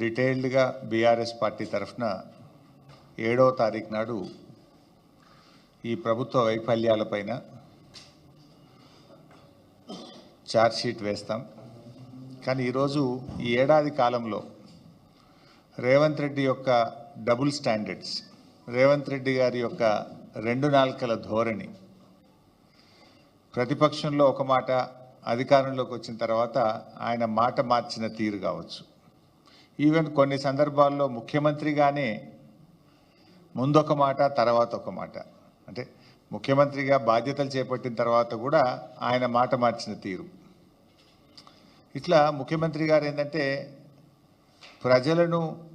డీటెయిల్డ్గా BRS party తరఫున ఏడవ తారీఖు నాడు ఈ ప్రభుత్వ వైఫల్యాలపైన ఛార్జ్షీట్ వేస్తాం. కానీ ఈరోజు ఈ ఏడాది కాలంలో రేవంత్ రెడ్డి యొక్క డబుల్ స్టాండర్డ్స్ రేవంత్ రెడ్డి గారి యొక్క రెండు నాల్కల ధోరణి ప్రతిపక్షంలో ఒక మాట అధికారంలోకి వచ్చిన తర్వాత ఆయన మాట మార్చిన తీరు కావచ్చు. ఈవెన్ కొన్ని సందర్భాల్లో ముఖ్యమంత్రిగానే ముందొక మాట తర్వాత ఒక మాట. అంటే ముఖ్యమంత్రిగా బాధ్యతలు చేపట్టిన తర్వాత కూడా ఆయన మాట మార్చిన తీరు. ఇట్లా ముఖ్యమంత్రి గారు ఏంటంటే ప్రజలను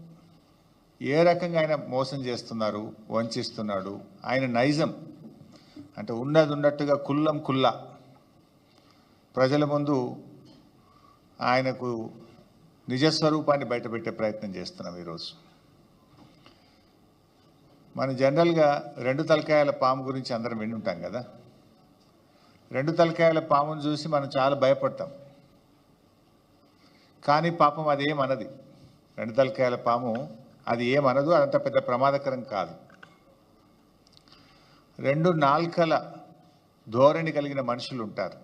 ఏ రకంగా ఆయన మోసం చేస్తున్నారు వంచిస్తున్నాడు ఆయన నైజం. అంటే ఉన్నది ఉన్నట్టుగా కుల్లం కుల్లా. ప్రజల ముందు ఆయనకు నిజస్వరూపాన్ని బయటపెట్టే ప్రయత్నం చేస్తున్నాం ఈరోజు. మనం జనరల్గా రెండు తలకాయల పాము గురించి అందరం విని ఉంటాం కదా. రెండు తలకాయల పామును చూసి మనం చాలా భయపడతాం. కానీ పాపం అది ఏమనది? రెండు తలకాయల పాము అది ఏమనదు? అదంత పెద్ద ప్రమాదకరం కాదు. రెండు నాల్కల ధోరణి కలిగిన మనుషులు ఉంటారు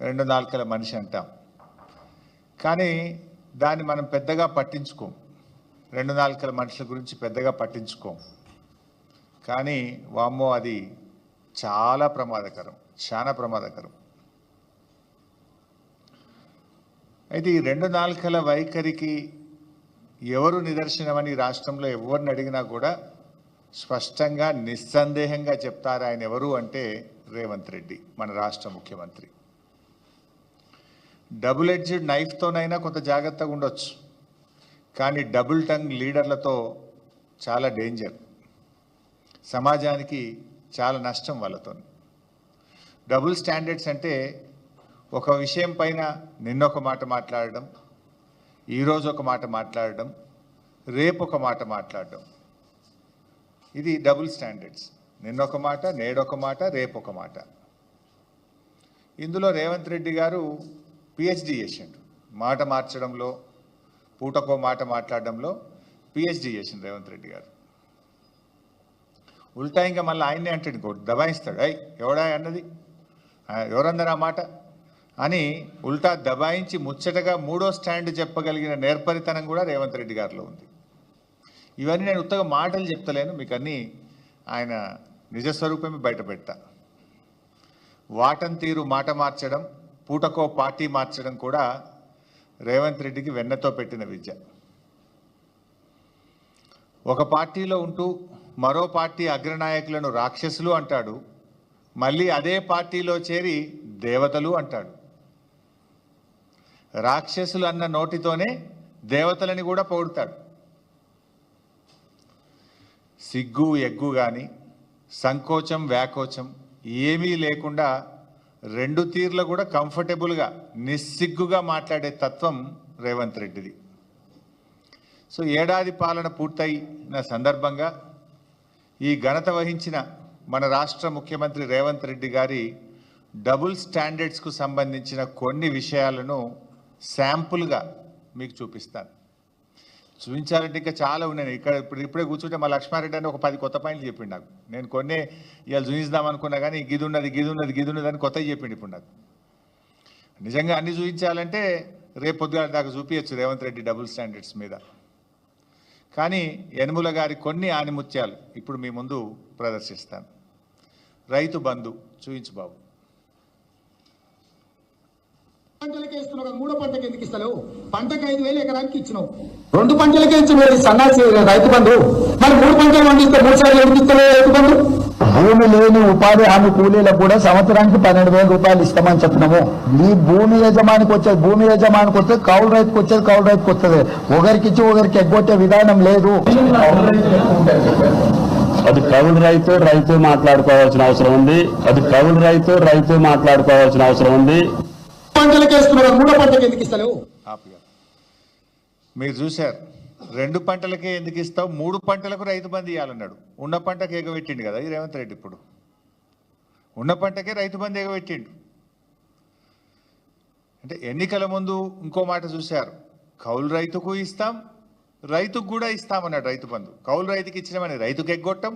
రెండు నాల్కల మనిషి అంటాం. కానీ దాన్ని మనం పెద్దగా పట్టించుకోం. రెండు నాలుకల మనుషుల గురించి పెద్దగా పట్టించుకోం. కానీ వామ్మో అది చాలా ప్రమాదకరం చాలా ప్రమాదకరం. అయితే ఈ రెండు నాలుకల వైఖరికి ఎవరు నిదర్శనమని ఈ రాష్ట్రంలో ఎవరిని అడిగినా కూడా స్పష్టంగా నిస్సందేహంగా చెప్తారు ఆయన ఎవరు అంటే రేవంత్ రెడ్డి మన రాష్ట్ర ముఖ్యమంత్రి. డబుల్ ఎడ్జ్డ్ నైఫ్తోనైనా కొంత జాగ్రత్తగా ఉండొచ్చు. కానీ డబుల్ టంగ్ లీడర్లతో చాలా డేంజర్. సమాజానికి చాలా నష్టం వాళ్ళతో డబుల్ స్టాండర్డ్స్ అంటే ఒక విషయం పైన నిన్నొక మాట మాట్లాడడం ఈరోజు ఒక మాట మాట్లాడడం రేపు ఒక మాట మాట్లాడడం. ఇది డబుల్ స్టాండర్డ్స్. నిన్నొక మాట నేడొక మాట రేపు ఒక మాట. ఇందులో రేవంత్ రెడ్డి గారు పిహెచ్డి చేసిండు. మాట మార్చడంలో పూటకో మాట మాట్లాడడంలో పిహెచ్డి చేసిండు రేవంత్ రెడ్డి గారు. ఉల్టా ఇంకా మళ్ళీ ఆయన్నే అంటాడు ఇంకోటి దబాయిస్తాడు. అయ్ ఎవడా అన్నది? ఆ, ఆ మాట? అని ఉల్టా దబాయించి ముచ్చటగా మూడో స్టాండ్ చెప్పగలిగిన నేర్పరితనం కూడా రేవంత్ రెడ్డి గారిలో ఉంది. ఇవన్నీ నేను ఉత్తగా మాటలు చెప్తలేను మీకు అన్నీ ఆయన నిజస్వరూపమే బయట పెడతా. వాటం తీరు మాట మార్చడం పూటకో పార్టీ మార్చడం కూడా రేవంత్ రెడ్డికి వెన్నతో పెట్టిన విద్య. ఒక పార్టీలో ఉంటూ మరో పార్టీ అగ్రనాయకులను రాక్షసులు అంటాడు మళ్ళీ అదే పార్టీలో చేరి దేవతలు అంటాడు. రాక్షసులు అన్న నోటితోనే దేవతలని కూడా పొగుడతాడు. సిగ్గు ఎగ్గు కానీ సంకోచం వ్యాకోచం ఏమీ లేకుండా రెండు తీర్ల కూడా కంఫర్టబుల్గా నిస్సిగ్గుగా మాట్లాడే తత్వం రేవంత్ రెడ్డిది. సో ఏడాది పాలన పూర్తయిన సందర్భంగా ఈ ఘనత వహించిన మన రాష్ట్ర ముఖ్యమంత్రి రేవంత్ రెడ్డి గారి డబుల్ స్టాండర్డ్స్కు సంబంధించిన కొన్ని విషయాలను శాంపుల్గా మీకు చూపిస్తాను. చూపించాలంటే ఇంకా చాలా ఉన్నాయి. ఇక్కడ ఇప్పుడు ఇప్పుడే కూర్చుంటే మా లక్ష్మారెడ్డి అని ఒక పది కొత్త పాయింట్లు చెప్పిండు నాకు. నేను కొన్ని ఇవాళ చూపిద్దాం అనుకున్నా కానీ గిది ఉన్నది గిది ఉన్నది గిది ఉన్నది అని కొత్తవి చెప్పిండు ఇప్పుడు నాకు. నిజంగా అన్ని చూపించాలంటే రేపు పొద్దుగాల దాకా చూపించచ్చు రేవంత్ రెడ్డి డబుల్ స్టాండర్డ్స్ మీద. కానీ యనుముల గారి కొన్ని ఆనిముత్యాలు ఇప్పుడు మీ ముందు ప్రదర్శిస్తాను. రైతు బంధు చూపించు బాబు. పంటలకే ఇస్తున్నావు కదా, మూడో పంటకి ఎందుకు ఇస్తలేవు. పంటకు ఐదు వేలు ఎకరానికి ఇచ్చినావు. రెండు పంటలకే ఇచ్చిన సన్నాసి రైతు బంధు. మరి మూడు పంటలు పండిస్తే మూడు సార్లు ఎందుకు ఇస్తలేవు రైతు బంధు? భూమి లేని ఉపాధి హామీ కూలీలకు కూడా సంవత్సరానికి పన్నెండు వేల రూపాయలు ఇస్తామని చెప్పినాము. ఈ భూమి యజమానికి వచ్చేది భూమి యజమానికి వస్తే కౌలు రైతుకు వచ్చేది కౌలు రైతుకు వస్తుంది. ఒకరికి ఇచ్చి ఒకరికి ఎగ్గొట్టే విధానం లేదు. అది కవులు రైతు రైతు మాట్లాడుకోవాల్సిన అవసరం ఉంది. అది కవులు రైతు రైతు మాట్లాడుకోవాల్సిన అవసరం ఉంది. పంటలకే మూడో పంటకి ఎందుకు ఇస్తలేవు? మీరు చూశారు. రెండు పంటలకే ఎందుకు ఇస్తావు? మూడు పంటలకు రైతు బంద్ ఇవ్వాలన్నాడు ఉన్న పంటకు ఎగబెట్టిండు కదా ఈ రేవంత్ రెడ్డి ఇప్పుడు. ఉన్న పంటకే రైతు బంద్ ఎగబెట్టిండు. అంటే ఎన్నికల ముందు ఇంకో మాట చూశారు. కౌలు రైతుకు ఇస్తాం రైతుకు కూడా ఇస్తామన్నాడు రైతు బంధు. కౌలు రైతుకి ఇచ్చినామని రైతుకు ఎగ్గొట్టం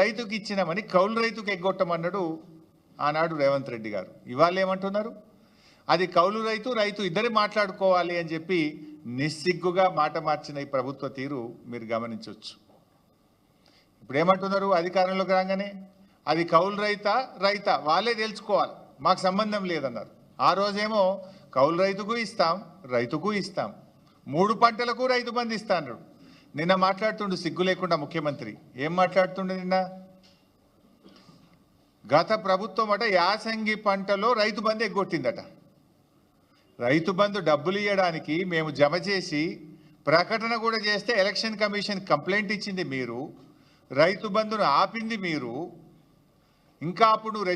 రైతుకి ఇచ్చినామని కౌలు రైతుకు ఎగ్గొట్టం అన్నాడు ఆనాడు రేవంత్ రెడ్డి గారు. ఇవాళ ఏమంటున్నారు? అది కౌలు రైతు రైతు ఇద్దరే మాట్లాడుకోవాలి అని చెప్పి నిస్సిగ్గుగా మాట మార్చిన ఈ ప్రభుత్వ తీరు మీరు గమనించవచ్చు. ఇప్పుడు ఏమంటున్నారు అధికారంలోకి రాగానే అది కౌలు రైత రైత వాళ్ళే తెలుసుకోవాలి మాకు సంబంధం లేదన్నారు. ఆ రోజేమో కౌలు రైతుకు ఇస్తాం రైతుకు ఇస్తాం. మూడు పంటలకు రైతు బంధు ఇస్తా నిన్న మాట్లాడుతుండు సిగ్గు లేకుండా ముఖ్యమంత్రి. ఏం మాట్లాడుతుండు నిన్న? గత ప్రభుత్వం అట యాసంగి పంటలో రైతు బంధు ఎగ్గొట్టిందట. రైతు బంధు డబ్బులు ఇవ్వడానికి మేము జమ చేసి ప్రకటన కూడా చేస్తే ఎలక్షన్ కమిషన్ కంప్లైంట్ ఇచ్చింది మీరు. రైతు బంధును ఆపింది మీరు. ఇంకా అప్పుడు నువ్వు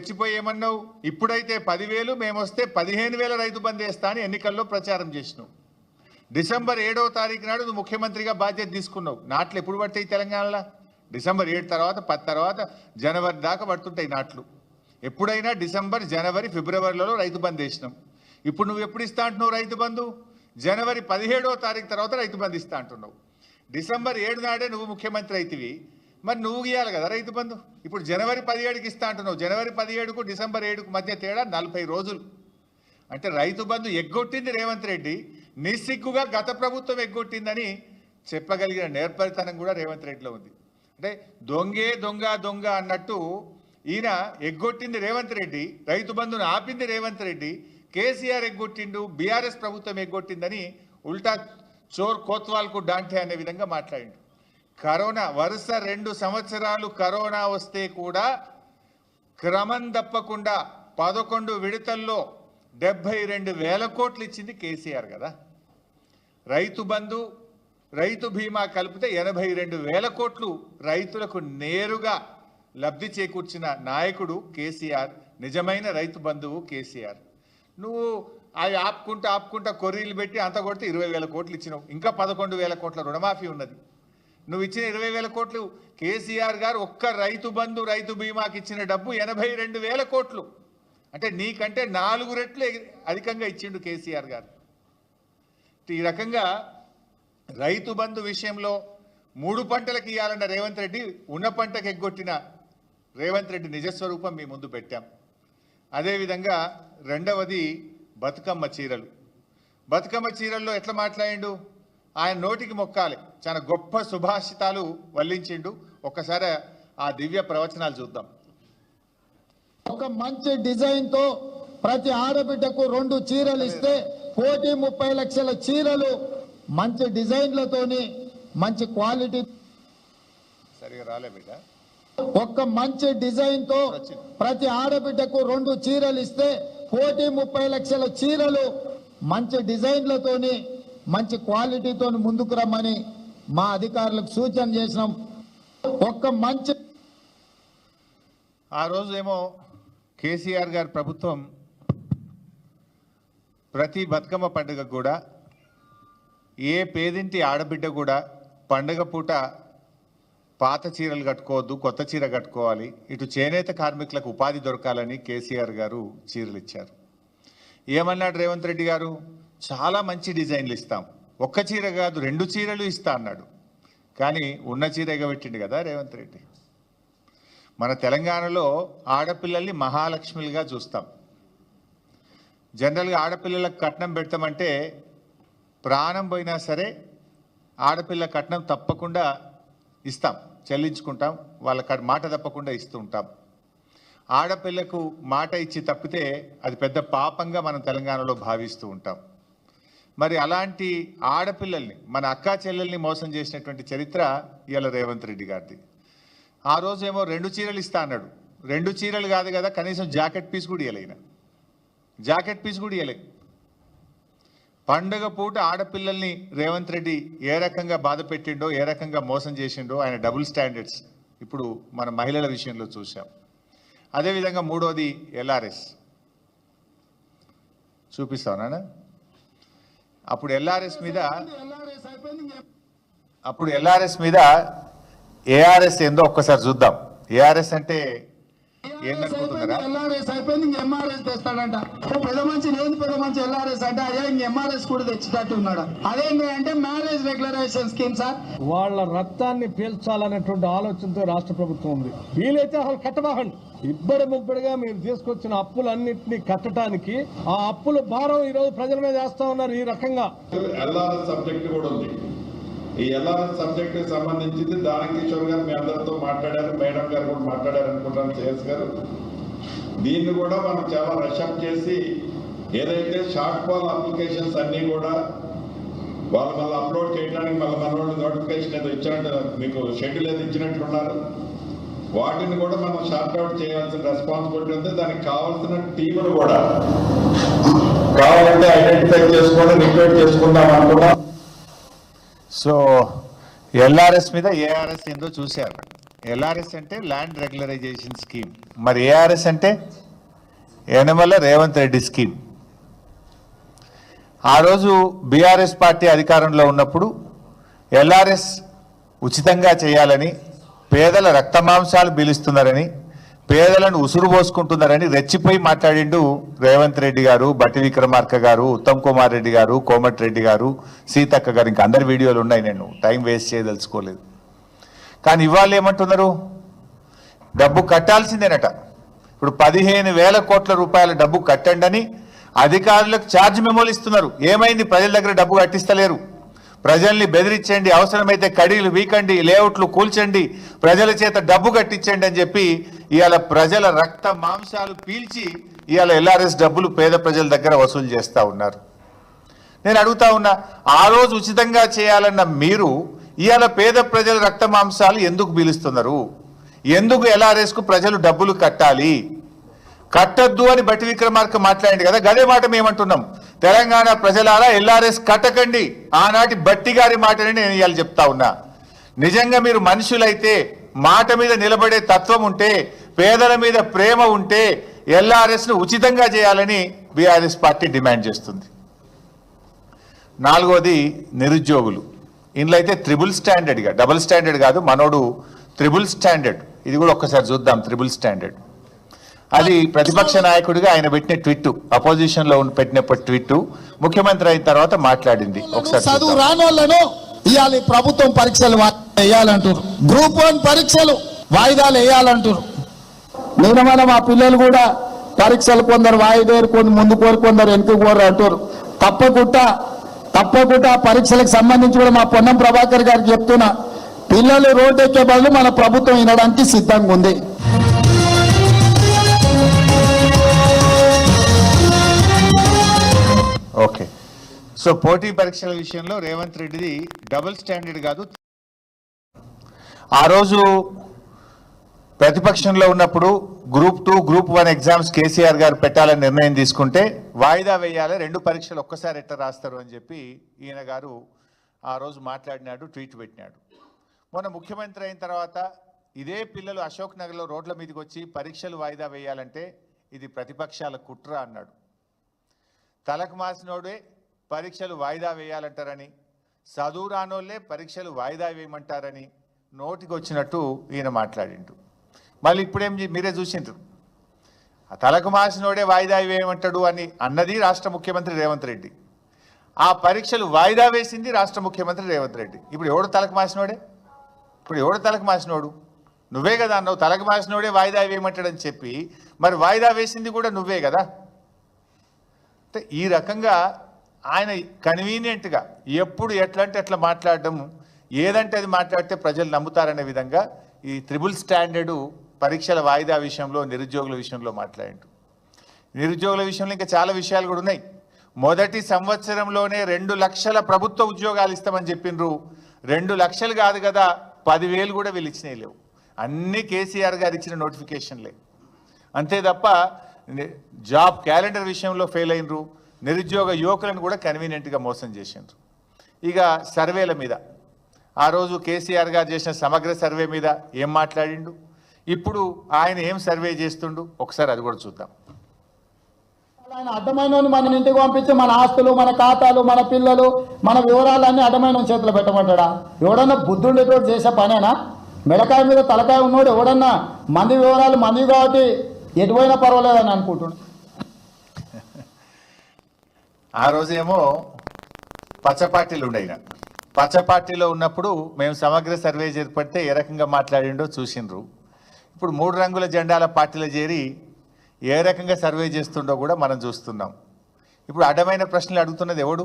ఇప్పుడైతే పదివేలు మేము వస్తే పదిహేను వేల రైతు బంధు వేస్తా అని ఎన్నికల్లో ప్రచారం చేసినావు డిసెంబర్ ఏడవ తారీఖు నాడు నువ్వు ముఖ్యమంత్రిగా బాధ్యత తీసుకున్నావు. నాట్లు ఎప్పుడు పడతాయి తెలంగాణలో? డిసెంబర్ ఏడు తర్వాత పది తర్వాత జనవరి దాకా పడుతుంటాయి నాట్లు. ఎప్పుడైనా డిసెంబర్ జనవరి ఫిబ్రవరిలో రైతు బంద్ వేసినాం. ఇప్పుడు నువ్వు ఎప్పుడు ఇస్తా అంటున్నావు రైతు బంధు? జనవరి పదిహేడో తారీఖు తర్వాత రైతు బంధు ఇస్తా అంటున్నావు. డిసెంబర్ ఏడు నాడే నువ్వు ముఖ్యమంత్రి అయితివి. మరి నువ్వు ఇవ్వాలి కదా రైతు బంధు? ఇప్పుడు జనవరి పదిహేడుకి ఇస్తా అంటున్నావు. జనవరి పదిహేడుకు డిసెంబర్ ఏడుకు మధ్య తేడా నలభై రోజులు. అంటే రైతు బంధు ఎగ్గొట్టింది రేవంత్ రెడ్డి నిస్సిగ్గుగా గత ప్రభుత్వం ఎగ్గొట్టిందని చెప్పగలిగిన నేర్పరితనం కూడా రేవంత్ రెడ్డిలో ఉంది. అంటే దొంగే దొంగ దొంగ అన్నట్టు ఈయన ఎగ్గొట్టింది రేవంత్ రెడ్డి రైతు బంధును ఆపింది రేవంత్ రెడ్డి కేసీఆర్ ఎగ్గొట్టిండు బీఆర్ఎస్ ప్రభుత్వం ఎగ్గొట్టిందని ఉల్టా చోర్ కోత్వాల్కు డాంటే అనే విధంగా మాట్లాడిండు. కరోనా వరుస రెండు సంవత్సరాలు కరోనా వస్తే కూడా క్రమం తప్పకుండా పదకొండు విడతల్లో డెబ్బై రెండు వేల కోట్లు ఇచ్చింది కేసీఆర్ కదా. రైతు బంధు రైతు బీమా కలిపితే ఎనభై రెండు వేల కోట్లు రైతులకు నేరుగా లబ్ధి చేకూర్చిన నాయకుడు కేసీఆర్ నిజమైన రైతు బంధువు కేసీఆర్. నువ్వు అవి ఆపుకుంటా ఆపుకుంటా కొర్రీలు పెట్టి అంత కొడితే ఇరవై వేల కోట్లు ఇచ్చినావు. ఇంకా పదకొండు వేల కోట్ల రుణమాఫీ ఉన్నది. నువ్వు ఇచ్చిన ఇరవై వేల కోట్లు కేసీఆర్ గారు ఒక్క రైతు బంధు రైతు బీమాకి ఇచ్చిన డబ్బు ఎనభై రెండు వేల కోట్లు. అంటే నీకంటే నాలుగు రెట్లు అధికంగా ఇచ్చిండు కేసీఆర్ గారు. ఈ రకంగా రైతు బంధు విషయంలో మూడు పంటలకు ఇవ్వాలన్న రేవంత్ రెడ్డి ఉన్న పంటకు ఎగ్గొట్టిన రేవంత్ రెడ్డి నిజస్వరూపం మీ ముందు పెట్టాం. అదేవిధంగా రెండవది బతుకమ్మ చీరలు. బతుకమ్మ చీరల్లో ఎట్లా మాట్లాడిండు? ఆయన నోటికి మొక్కాలి. చాలా గొప్ప సుభాషితాలు వల్లించిండు. ఒక్కసారి ఆ దివ్య ప్రవచనాలు చూద్దాం. ఒక మంచి డిజైన్తో ప్రతి ఆడబిడ్డకు రెండు చీరలు ఇస్తే కోటి ముప్పై లక్షల చీరలు మంచి డిజైన్లతోని మంచి క్వాలిటీ సరిగా రాలే బిడ్డ. ఒక్క మంచి డిజైన్తో ప్రతి ఆడబిడ్డకు రెండు చీరలు ఇస్తే కోటి ముప్పై లక్షల చీరలు మంచి డిజైన్లతోని మంచి క్వాలిటీతో ముందుకు రమ్మని మా అధికారులకు సూచన చేసినాం. ఒక్క మంచి ఆ రోజు ఏమో కేసీఆర్ గారి ప్రభుత్వం ప్రతి బతుకమ్మ పండుగ కూడా ఏ పేదింటి ఆడబిడ్డ కూడా పండుగ పూట పాత చీరలు కట్టుకోవద్దు కొత్త చీర కట్టుకోవాలి. ఇటు చేనేత కార్మికులకు ఉపాధి దొరకాలని కేసీఆర్ గారు చీరలు ఇచ్చారు. ఏమన్నాడు రేవంత్ రెడ్డి గారు? చాలా మంచి డిజైన్లు ఇస్తాం. ఒక్క చీర కాదు రెండు చీరలు ఇస్తా అన్నాడు. కానీ ఉన్న చీర ఎగబెట్టిండు కదా రేవంత్ రెడ్డి. మన తెలంగాణలో ఆడపిల్లల్ని మహాలక్ష్మిలుగా చూస్తాం. జనరల్గా ఆడపిల్లలకు కట్నం పెడతామంటే ప్రాణం పోయినా సరే ఆడపిల్ల కట్నం తప్పకుండా ఇస్తాం. చెల్లించుకుంటాం వాళ్ళ మాట తప్పకుండా ఇస్తూ ఉంటాం ఆడపిల్లకు మాట ఇచ్చి తప్పితే అది పెద్ద పాపంగా మనం తెలంగాణలో భావిస్తూ ఉంటాం. మరి అలాంటి ఆడపిల్లల్ని మన అక్కా చెల్లెల్ని మోసం చేసినటువంటి చరిత్ర ఇవాళ రేవంత్ రెడ్డి గారిది. ఆ రోజు ఏమో రెండు చీరలు ఇస్తా అన్నాడు. రెండు చీరలు కాదు కదా కనీసం జాకెట్ పీస్ కూడా ఇవ్వలేన జాకెట్ పీస్ కూడా ఇవ్వలేదు పండగ పూట ఆడపిల్లల్ని రేవంత్ రెడ్డి ఏ రకంగా బాధ పెట్టిండో ఏ రకంగా మోసం చేసిండో ఆయన డబుల్ స్టాండర్డ్స్ ఇప్పుడు మన మహిళల విషయంలో చూసాం అదేవిధంగా మూడోది ఎల్ఆర్ఎస్. చూపిస్తావు అప్పుడు ఎల్ఆర్ఎస్ మీద అప్పుడు ఎల్ఆర్ఎస్ మీద ఏఆర్ఎస్ ఏందో ఒక్కసారి చూద్దాం. ఏఆర్ఎస్ అంటే ఎల్ఆర్ఎస్ అయిపోయింది? ఇంక ఎంఆర్ఎస్ తెస్తాడంట. పెద్ద మంచి ఏంది పెద్ద మంచి ఎల్ఆర్ఎస్ అంటే అయ్యా ఇంక ఎంఆర్ఎస్ కూడా తెచ్చేటట్టు ఉన్నాడు అదేంటి అంటే మ్యారేజ్ రెగ్యులరైజేషన్ స్కీమ్ సార్ వాళ్ళ రక్తాన్ని పీల్చాలనేటువంటి ఆలోచనతో రాష్ట్ర ప్రభుత్వం ఉంది. వీలైతే అసలు కట్టబాకండి. ఇబ్బడి ముబ్బడిగా మీరు తీసుకొచ్చిన అప్పులన్నింటినీ కట్టడానికి ఆ అప్పుల భారం ఈ రోజు ప్రజల మీద వేస్తా ఉన్నారు ఈ రకంగా. ఎల్ఆర్ఎస్ సబ్జెక్ట్ కూడా ఉంది. ఈ ఎల్ఆర్ఎస్ సబ్జెక్ట్ సంబంధించింది దానకిషోర్ గారు మీ అందరితో మాట్లాడారు మేడం గారు కూడా మాట్లాడారు అనుకుంటాను సిఎస్ గారు. దీన్ని కూడా మనం చాలా రషప్ చేసి ఏదైతే షార్ట్ ఫాల్ అప్లికేషన్స్ అన్నీ కూడా వాళ్ళు మళ్ళీ అప్లోడ్ చేయడానికి మళ్ళీ మన వాళ్ళు నోటిఫికేషన్ ఏదో ఇచ్చినట్టు మీకు షెడ్యూల్ ఏదో ఇచ్చినట్లున్నారు వాటిని కూడా మనం షార్ట్ అవుట్ చేయాల్సిన రెస్పాన్సిబిలిటీ ఉంది. దానికి కావాల్సిన టీములు కూడా కావాలంటే ఐడెంటిఫై చేసుకొని రిక్వెస్ట్ చేసుకుందాం అనుకున్నాం. సో ఎల్ఆర్ఎస్ మీద ఏఆర్ఎస్ ఏందో చూశారు. ఎల్ఆర్ఎస్ అంటే ల్యాండ్ రెగ్యులరైజేషన్ స్కీమ్ మరి ఏఆర్ఎస్ అంటే యనమల రేవంత్ రెడ్డి స్కీమ్ ఆ రోజు బీఆర్ఎస్ పార్టీ అధికారంలో ఉన్నప్పుడు ఎల్ఆర్ఎస్ ఉచితంగా చేయాలని పేదల రక్తమాంసాలు పీలుస్తున్నారని పేదలను ఉసురు పోసుకుంటున్నారని రెచ్చిపోయి మాట్లాడిండు రేవంత్ రెడ్డి గారు బట్టి విక్రమార్క గారు ఉత్తమ్ కుమార్ రెడ్డి గారు కోమటి రెడ్డి గారు సీతక్క గారు ఇంకా అందరి వీడియోలు ఉన్నాయి నేను. టైం వేస్ట్ చేయదలుచుకోలేదు. కానీ ఇవాళ ఏమంటున్నారు? డబ్బు కట్టాల్సిందేనట. ఇప్పుడు పదిహేను వేల కోట్ల రూపాయల డబ్బు కట్టండి అని అధికారులకు ఛార్జ్ మెమోలు ఇస్తున్నారు. ఏమైంది? ప్రజల దగ్గర డబ్బు కట్టిస్తలేరు. ప్రజల్ని బెదిరించండి అవసరమైతే కడీలు వీకండి లేఅవుట్లు కూల్చండి ప్రజల చేత డబ్బు కట్టించండి అని చెప్పి ఇవాళ ప్రజల రక్త మాంసాలు పీల్చి ఇవాళ ఎల్ఆర్ఎస్ డబ్బులు పేద ప్రజల దగ్గర వసూలు చేస్తూ ఉన్నారు. నేను అడుగుతా ఉన్నా ఆ రోజు ఉచితంగా చేయాలన్న మీరు ఇవాళ పేద ప్రజల రక్త మాంసాలు ఎందుకు పీలుస్తున్నారు? ఎందుకు ఎల్ఆర్ఎస్కు ప్రజలు డబ్బులు కట్టాలి? కట్టద్దు అని బట్టి విక్రమార్క మాట్లాడింది కదా గదే మాట మేమంటున్నాం. తెలంగాణ ప్రజలారా ఎల్ఆర్ఎస్ కట్టకండి. ఆనాటి బట్టి గారి మాటని నేను ఇవాళ చెప్తా ఉన్నా. నిజంగా మీరు మనుషులైతే మాట మీద నిలబడే తత్వం ఉంటే పేదల మీద ప్రేమ ఉంటే ఎల్ఆర్ఎస్ను ఉచితంగా చేయాలని బీఆర్ఎస్ పార్టీ డిమాండ్ చేస్తుంది. నాలుగోది నిరుద్యోగులు. ఇందులో అయితే త్రిబుల్ స్టాండర్డ్గా డబుల్ స్టాండర్డ్ కాదు మనోడు త్రిబుల్ స్టాండర్డ్. ఇది కూడా ఒక్కసారి చూద్దాం త్రిబుల్ స్టాండర్డ్. అది ప్రతిపక్ష నాయకుడిగా ఆయన పెట్టిన ట్విట్ అపోజిషన్లో పెట్టినప్పుడు ట్విట్ ముఖ్యమంత్రి అయిన తర్వాత మాట్లాడింది. ఒకసారి చదువు ఇవాళ ప్రభుత్వం పరీక్షలు వేయాలంటారు గ్రూప్ వన్ పరీక్షలు వాయిదాలు వేయాలంటారు నేను మన మా పిల్లలు కూడా పరీక్షలు కొందరు వాయిదేరు కొందరు ముందు కోరు కొందరు వెనుక కోరు అంటారు తప్పకుండా తప్పకుండా పరీక్షలకు సంబంధించి కూడా మా పొన్నం ప్రభాకర్ గారికి చెప్తున్నా పిల్లలు రోడ్డు ఎక్కే బదులు మన ప్రభుత్వం వినడానికి సిద్ధంగా ఉంది. ఓకే. సో పోటీ పరీక్షల విషయంలో రేవంత్ రెడ్డిది డబుల్ స్టాండర్డ్ కాదు. ఆ రోజు ప్రతిపక్షంలో ఉన్నప్పుడు group two group one exams KCR గారు పెట్టాలని నిర్ణయం తీసుకుంటే వాయిదా వేయాలి రెండు పరీక్షలు ఒక్కసారి ఎట్లా రాస్తారు అని చెప్పి ఈయన గారు ఆ రోజు మాట్లాడినాడు ట్వీట్ పెట్టినాడు. మొన్న ముఖ్యమంత్రి అయిన తర్వాత ఇదే పిల్లలు అశోక్ నగర్లో రోడ్ల మీదకి వచ్చి పరీక్షలు వాయిదా వేయాలంటే ఇది ప్రతిపక్షాల కుట్ర అన్నాడు. తలకు మాసినోడే పరీక్షలు వాయిదా వేయాలంటారని చదువు రానోళ్ళే పరీక్షలు వాయిదా వేయమంటారని నోటికి వచ్చినట్టు ఈయన మాట్లాడిండు. మళ్ళీ ఇప్పుడేం మీరే చూసిండ్రు. ఆ తలకు మాసినోడే వాయిదా వేయమంటాడు అని అన్నది రాష్ట్ర ముఖ్యమంత్రి రేవంత్ రెడ్డి. ఆ పరీక్షలు వాయిదా వేసింది రాష్ట్ర ముఖ్యమంత్రి రేవంత్ రెడ్డి. ఇప్పుడు ఎవడు తలకు మాసినోడే? ఇప్పుడు ఎవడు తలకు మాసినోడు? నువ్వే కదా అన్నావు తలకు మాసినోడే వాయిదా వేయమంటాడని చెప్పి మరి వాయిదా వేసింది కూడా నువ్వే కదా? అంటే ఈ రకంగా ఆయన కన్వీనియంట్గా ఎప్పుడు ఎట్లా అంటే ఎట్లా మాట్లాడడం ఏదంటే అది మాట్లాడితే ప్రజలు నమ్ముతారనే విధంగా ఈ త్రిబుల్ స్టాండర్డు పరీక్షల వాయిదా విషయంలో నిరుద్యోగుల విషయంలో మాట్లాడిండు. నిరుద్యోగుల విషయంలో ఇంకా చాలా విషయాలు కూడా ఉన్నాయి. మొదటి సంవత్సరంలోనే రెండు లక్షల ప్రభుత్వ ఉద్యోగాలు ఇస్తామని చెప్పిండ్రు. రెండు లక్షలు కాదు కదా పదివేలు కూడా వీళ్ళు ఇచ్చినవి లేవు. అన్ని కేసీఆర్ గారు ఇచ్చిన నోటిఫికేషన్లే. అంతే తప్ప జాబ్ క్యాలెండర్ విషయంలో ఫెయిల్ అయినరు. నిరుద్యోగ యువకులను కూడా కన్వీనియంట్గా మోసం చేసిండ్రు. ఇక సర్వేల మీద. ఆ రోజు కేసీఆర్ గారు చేసిన సమగ్ర సర్వే మీద ఏం మాట్లాడిండు? ఇప్పుడు ఆయన ఏం సర్వే చేస్తుండు? ఒకసారి అది కూడా చూద్దాం. ఆయన అడ్డమైన మన ఇంటికి పంపించి మన ఆస్తులు మన ఖాతాలు మన పిల్లలు మన వివరాలన్నీ అడ్డమైన చేతిలో పెట్టమంటాడా? ఎవడన్నా బుద్ధుండేటోడు చేసే పనేనా? మెడకాయ మీద తలకాయ ఉన్నోడు ఎవడన్నా మంది వివరాలు మంది కాబట్టి ఎటువైనా పర్వాలేదని అనుకుంటున్నాడు. ఆ రోజేమో పచ్చ పార్టీలు ఉండయిన పచ్చ పార్టీలో ఉన్నప్పుడు మేము సమగ్ర సర్వే చేపడితే ఏ రకంగా మాట్లాడిండో చూసిండ్రు. ఇప్పుడు మూడు రంగుల జెండాల పార్టీలు చేరి ఏ రకంగా సర్వే చేస్తుండో కూడా మనం చూస్తున్నాం. ఇప్పుడు అడ్డమైన ప్రశ్నలు అడుగుతున్నది ఎవడు?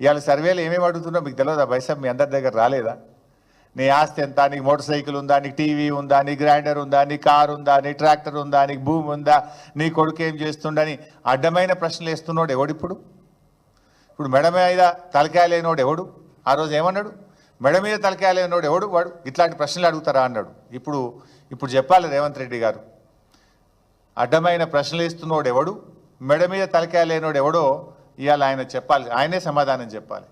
ఇవాళ సర్వేలు ఏమేమి అడుగుతున్నావు మీకు తెలియదా బైసా మీ అందరి దగ్గర రాలేదా? నీ ఆస్తి ఎంత? నీకు మోటార్ సైకిల్ ఉందా? నీకు టీవీ ఉందా? నీ గ్రైండర్ ఉందా? నీ కార్ ఉందా? నీ ట్రాక్టర్ ఉందా? నీకు భూమి ఉందా? నీ కొడుకు ఏం చేస్తుండని అడ్డమైన ప్రశ్నలు వేస్తున్నాడు ఎవడిప్పుడు ఇప్పుడు మెడ మీద తలకాయ లేనోడు ఎవడు? ఆ రోజు ఏమన్నాడు? మెడ మీద తలకాయ లేనోడు ఎవడు వాడు? ఇట్లాంటి ప్రశ్నలు అడుగుతారా అన్నాడు. ఇప్పుడు ఇప్పుడు చెప్పాలి రేవంత్ రెడ్డి గారు. అడ్డమైన ప్రశ్నలు ఇస్తున్నోడు ఎవడు? మెడ మీద తలకాయ లేనోడు ఎవడో? ఇవాళ ఆయన చెప్పాలి ఆయనే సమాధానం చెప్పాలి.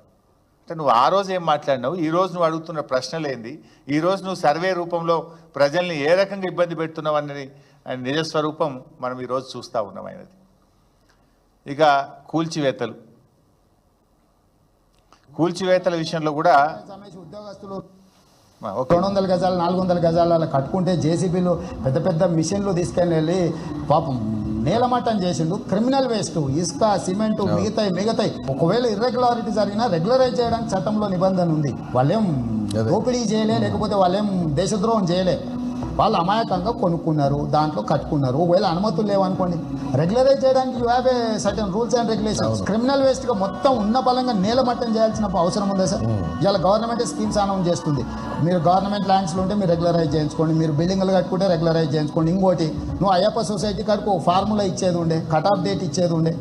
అంటే నువ్వు ఆ రోజు ఏం మాట్లాడినావు? ఈ రోజు నువ్వు అడుగుతున్న ప్రశ్నలు ఏంది? ఈ రోజు నువ్వు సర్వే రూపంలో ప్రజల్ని ఏ రకంగా ఇబ్బంది పెడుతున్నావు అన్నది నిజస్వరూపం మనం ఈరోజు చూస్తూ ఉన్నాం ఆయనది. ఇక కూల్చివేతలు. కూల్చివేతల విషయంలో కూడా ఉద్యోగస్తులు ఓకే రెండు వందల గజాలు నాలుగు వందల గజాలు అలా కట్టుకుంటే జేసీబీలు పెద్ద పెద్ద మిషన్లు తీసుకెళ్ళి వెళ్ళి పాపం నేలమట్టం చేసిండు. క్రిమినల్ వేస్ట్ ఇసుక సిమెంట్ మిగతాయి మిగతాయి. ఒకవేళ ఇర్రెగ్యులారిటీ జరిగినా రెగ్యులరైజ్ చేయడానికి చట్టంలో నిబంధన ఉంది. వాళ్ళేం దోపిడీ చేయలే లేకపోతే వాళ్ళేం దేశద్రోహం చేయలే. వాళ్ళు అమాయకంగా కొనుక్కున్నారు దాంట్లో కట్టుకున్నారు. ఒకవేళ అనుమతులు లేవనుకోండి రెగ్యులరైజ్ చేయడానికి you have a certain rules and regulations criminal వేస్ట్గా మొత్తం ఉన్న బలంగా నేలమట్టం చేయాల్సిన అవసరం ఉందా సార్? ఇవాళ గవర్నమెంట్ స్కీమ్స్ అనౌన్స్ చేస్తుంది. మీరు గవర్నమెంట్ ల్యాండ్స్లో ఉంటే మీరు రెగ్యులరైజ్ చేయించుకోండి. మీరు బిల్డింగ్లు కట్టుకుంటే రెగ్యులరైజ్ చేయించుకోండి. ఇంకోటి నువ్వు అయ్యప్ప సొసైటీ కాడికి ఒక ఫార్ములా ఇచ్చేది ఉండే కట్ ఆఫ్ డేట్ ఇచ్చేది ఉండే.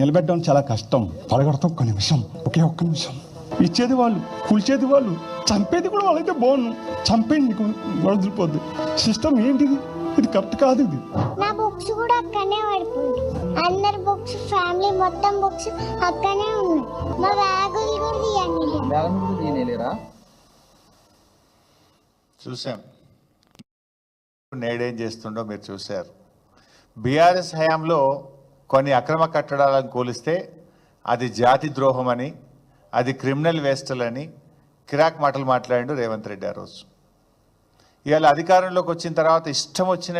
నిలబెట్టడం చాలా కష్టం. పడగొడతాం ఒక్క నిమిషం ఒకే ఒక్క నిమిషం. ఇచ్చేది వాళ్ళు కూల్చేది వాళ్ళు. చంపేది కూడా వాళ్ళైతే బాగుండు చంపేయండి నీకు వదిలిపోద్ది. సిస్టమ్ ఏంటిది? ఇది కరెక్ట్ కాదు ఇది. నా బుక్స్ కూడా అక్కడనే పడిపోయింది అందరి బుక్స్ ఫ్యామిలీ మొత్తం బుక్స్ అక్కడనే ఉన్నాయి. మా బ్యాగులు కూడా తీయండి. చూసాం నేడేం చేస్తుండో మీరు చూశారు. బీఆర్ఎస్ హయాంలో కొన్ని అక్రమ కట్టడాలను కూలిస్తే అది జాతి ద్రోహం అని అది క్రిమినల్ వేస్టల్ అని కిరాక్ మాటలు మాట్లాడిండు రేవంత్ రెడ్డి ఆ రోజు. ఇవాళ అధికారంలోకి వచ్చిన తర్వాత ఇష్టం వచ్చిన